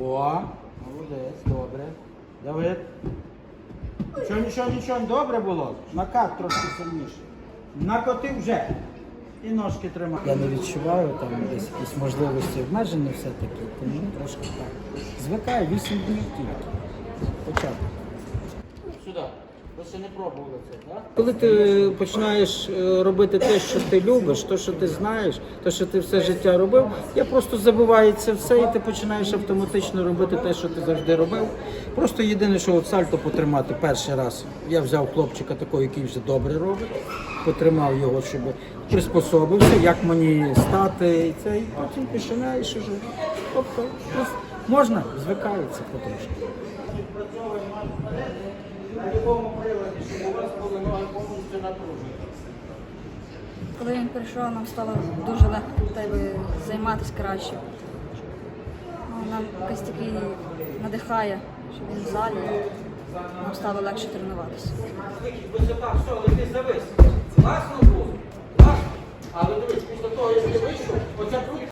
О, молодець, добре. Давид. Нічого, нічого, нічого, добре було. Накат трошки сильніше. Накотив вже. І ножки тримай. Я не відчуваю там десь якісь можливості обмежені все-таки, тому трошки так. Звикаю 8 днів тільки. Початок. Сюди. Ви ще не пробували це, так? Коли ти починаєш е, робити те, що ти любиш, те, що ти знаєш, те, що ти все життя робив, я просто забувається все, і ти починаєш автоматично робити те, що ти завжди робив. Просто єдине, що от сальто потримати перший раз. Я взяв хлопчика такого, який вже добре робить, потримав його, щоб приспособився, як мені стати, і це, і потім починаєш уже. Тобто просто можна, звикається потрошки на якому приладі, щоб у вас були ноги повністю напружені. Коли він прийшов, нам стало дуже легко займатися краще. Ну, нам Костякий надихає, щоб він в залі, нам стало легше тренуватися. Висота, все, лети завис. Класно було, класно. Але дивись, після того, як